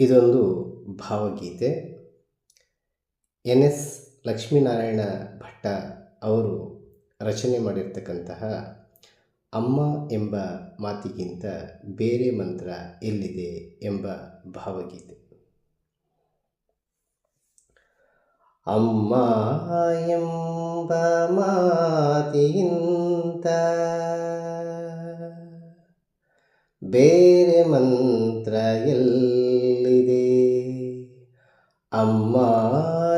ಇದೊಂದು ಭಾವಗೀತೆ. N S Lakshminarayana Bhatta ಅವರು ರಚನೆ ಮಾಡಿರ್ತಕ್ಕಂತಹ ಅಮ್ಮ ಎಂಬ ಮಾತಿಗಿಂತ ಬೇರೆ ಮಂತ್ರ ಎಲ್ಲಿದೆ ಎಂಬ ಭಾವಗೀತೆ. ಅಮ್ಮ ಎಂಬ ಮಾತಿಗಿಂತ ಬೇರೆ ಮಂತ್ರ ಎಲ್ಲಿದೆ ಅಮ್ಮ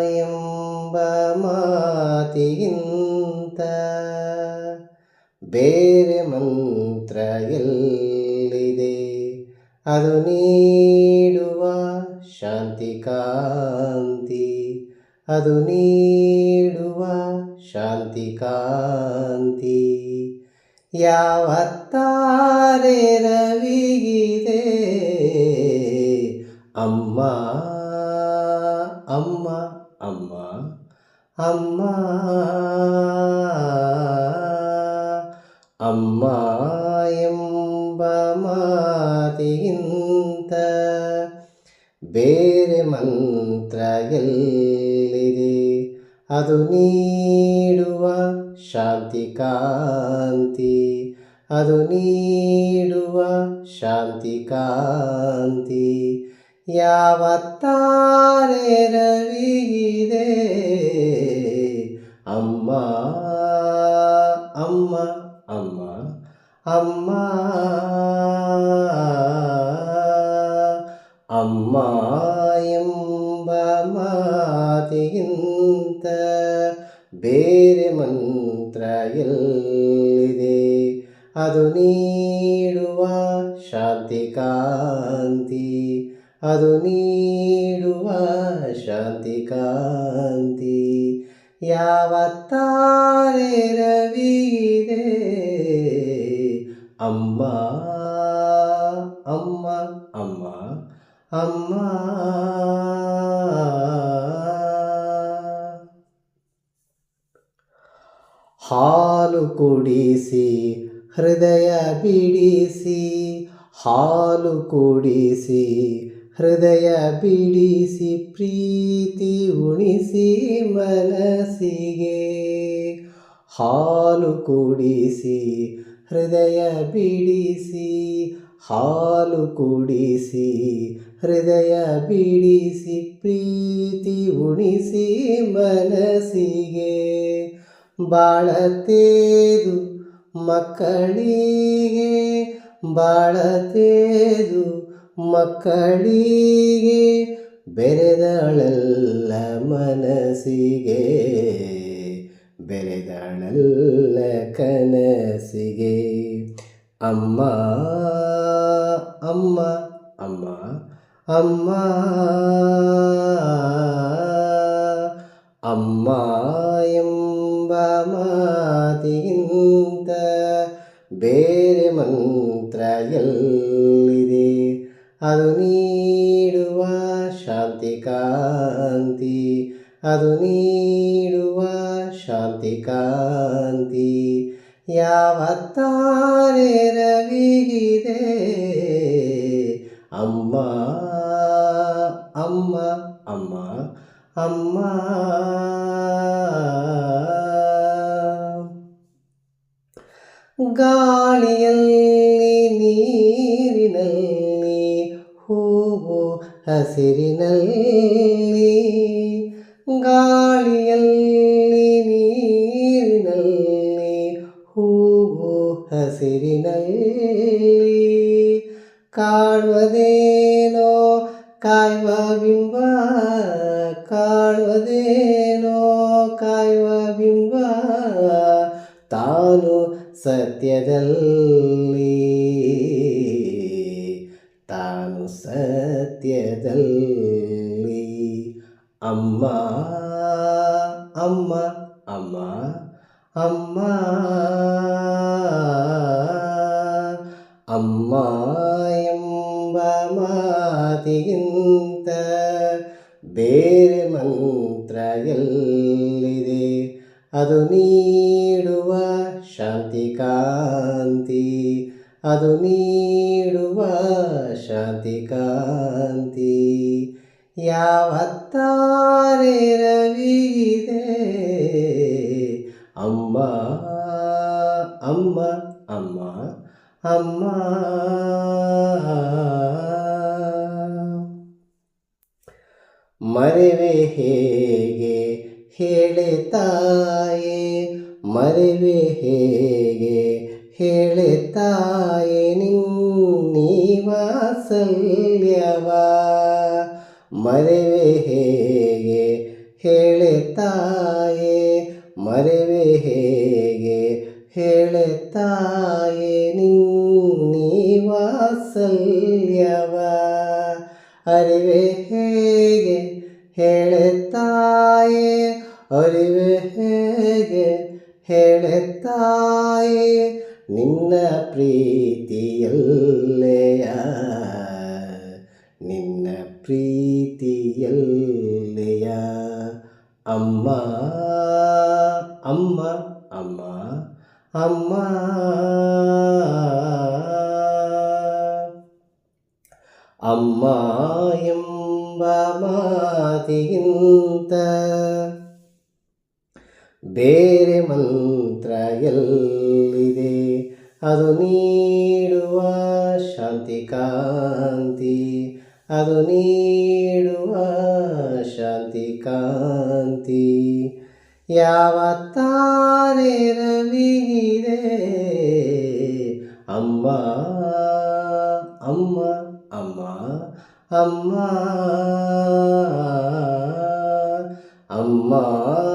ಎಂಬ ಮಾತಿಗಿಂತ ಬೇರೆ ಮಂತ್ರ ಎಲ್ಲಿದೆ? ಅದು ನೀಡುವ ಶಾಂತಿ ಕಾಂತಿ. ಅದು ನೀಡುವ ಶಾಂತಿ ಕಾಂತಿ. ಯಾವತ್ತಾರೆ ತಾರೆ ರವಿಗಿದೆ? ಅಮ್ಮ ಅಮ್ಮ ಅಮ್ಮ ಅಮ್ಮ. ಅಮ್ಮ ಎಂಬ ಮಾತಿಗಿಂತ ಬೇರೆ ಮಂತ್ರ ಎಲ್ಲಿದೆ? ಅದು ನೀಡುವ ಶಾಂತಿ ಕಾಂತಿ. ಅದು ನೀಡುವ ಶಾಂತಿ ಕಾಂತಿ. ಯಾವ ತಾರೆ ಅಮ್ಮ ಅಮ್ಮ ಅಮ್ಮ ಅಮ್ಮ ಅಮ್ಮ ಎಂಬ ಮಾತಿಗಿಂತ ಬೇರೆ ಮಂತ್ರ ಎಲ್ಲಿದೆ? ಅದು ನೀಡುವ ಶಾಂತಿ ಕಾಂತಿ ಅದು ನೀಡುವ ಶಾಂತಿ ಕಾಂತಿ. ಯಾವ ರವಿದೆ ಅಮ್ಮ ಅಮ್ಮ ಅಮ್ಮ ಅಮ್ಮ. ಹಾಲು ಕುಡಿಸಿ, ಹೃದಯ ಬಿಡಿಸಿ, ಹಾಲು ಕುಡಿಸಿ ಹೃದಯ ಬಿಡಿಸಿ, ಪ್ರೀತಿ ಉಣಿಸಿ ಮನಸ್ಸಿಗೆ ಹಾಲು ಕುಡಿಸಿ, ಹೃದಯ ಬಿಡಿಸಿ, ಹಾಲು ಕುಡಿಸಿ, ಹೃದಯ ಬಿಡಿಸಿ, ಪ್ರೀತಿ ಉಣಿಸಿ ಮನಸ್ಸಿಗೆ ಬಾಳತೇದು ಮಕ್ಕಳಿಗೆ ಬಾಳತೇದು ಮಕ್ಕಳಿಗೆ ಬೆರೆದಳಲ್ಲ ಮನಸ್ಸಿಗೆ, ಬೆರೆದಳಲ್ಲ ಕನಸಿಗೆ. ಅಮ್ಮ ಅಮ್ಮ ಅಮ್ಮ ಅಮ್ಮ ಅಮ್ಮ ಎಂಬ ಮಾತಿಗಿಂತ ಬೇರೆ ಮಂತ್ರ ಎಲ್ಲಿದೆ ಅದು ನೀಡುವ ಶಾಂತಿ ಕಾಂತಿ ಅದು ನೀಡುವ ಶಾಂತಿ ಕಾಂತಿ ಯಾವ ತಾರೆ ರವಿಗಿದೆ ಅಮ್ಮ ಅಮ್ಮ ಅಮ್ಮ ಅಮ್ಮ ಗಾಳಿಯಲ್ಲಿ ಹಸಿರಿನಲ್ಲಿ ಗಾಳಿಯಲ್ಲಿ ನೀರಿನಲ್ಲಿ ಹೂವು ಹಸಿರಿನಲ್ಲಿ ಕಾಣುವುದೇನೋ ಕಾಯುವ ಬಿಂಬ ಕಾಣುವುದೇನೋ ಕಾಯುವ ಬಿಂಬ ತಾನು ಸತ್ಯದಲ್ಲಿ. ಸತ್ಯದಲ್ಲಿ. ಅಮ್ಮ ಅಮ್ಮ ಅಮ್ಮ ಅಮ್ಮ ಅಮ್ಮ ಎಂಬ ಮಾತಿಗಿಂತ ಬೇರೆ ಮಂತ್ರ ಎಲ್ಲಿದೆ? ಅದು ನೀಡುವ ಶಾಂತಿ, ಕಾಂತಿ, ಅದು ನೀಡುವ ಶಾಂತಿ ಕಾಂತಿ ಯಾವತ್ತಾರೆ ರವಿಗಿದೆ ಅಮ್ಮ ಅಮ್ಮ ಅಮ್ಮ ಅಮ್ಮ. ಮರೆವೆ ಹೇಗೆ ಹೇಳೆ ತಾಯೇ? ಮರೆವೆ ಹೇಗೆ ಹೇಳೆ ತಾಯೇ? ನಿನ್ನೀವಾಸಲ್ಯವ ಮರೆವೆ ಹೇಗೆ ಹೇಳುತ್ತಾಯೇ? ತಾಯೇ ಮರೆವೆ ಹೇಗೆ ಹೇಳುತ್ತಾಯೇ? ತಾಯೇ ನಿನ್ನೀವಾಸಲ್ಯವ ಅರಿವೆ ಹೇಗೆ ಹೇಳುತ್ತಾಯೇ? ತಾಯೇ ಅರಿವೆ ಹೇಗೆ ಹೇಳುತ್ತಾಯೇ? ನಿನ್ನ ಪ್ರೀತಿಯಲ್ಲೆಯ? ನಿನ್ನ ಪ್ರೀತಿಯಲ್ಲೆಯ ಅಮ್ಮ ಅಮ್ಮ ಅಮ್ಮ ಅಮ್ಮ. ಅಮ್ಮ ಎಂಬ ಮಾತಿಗಿಂತ ಬೇರೆ ಮಂತ್ರ ಎಲ್ಲಿದೆ? ಅದು ನೀಡುವ ಶಾಂತಿ, ಕಾಂತಿ. ಅದು ನೀಡುವ ಶಾಂತಿ, ಕಾಂತಿ. ಯಾವ ತಾರೆ ರವಿಗಿದೆ ಅಮ್ಮ ಅಮ್ಮ ಅಮ್ಮ ಅಮ್ಮ. ಅಮ್ಮ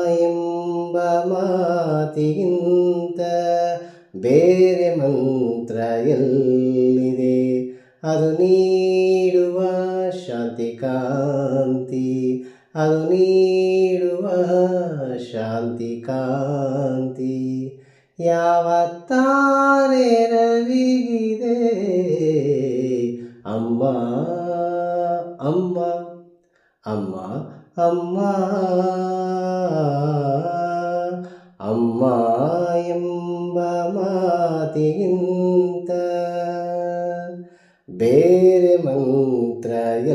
ಎಂಬ ಮಾತಿಗಿಂತ ಬೇರೆ ಮಂತ್ರ ಎಲ್ಲಿದೆ? ಅದು ನೀಡುವ ಶಾಂತಿ ಕಾಂತಿ, ಅದು ನೀಡುವ ಶಾಂತಿ, ಕಾಂತಿ. ಯಾವ ರವಿಗಿದೆ? ಅಮ್ಮ ಅಮ್ಮ ಅಮ್ಮ ಅಮ್ಮ ಅಮ್ಮ ಎಂಬ ಮಾತಿಗಿಂತ ಬೇರೆ ಮನ್ ത്രയൽ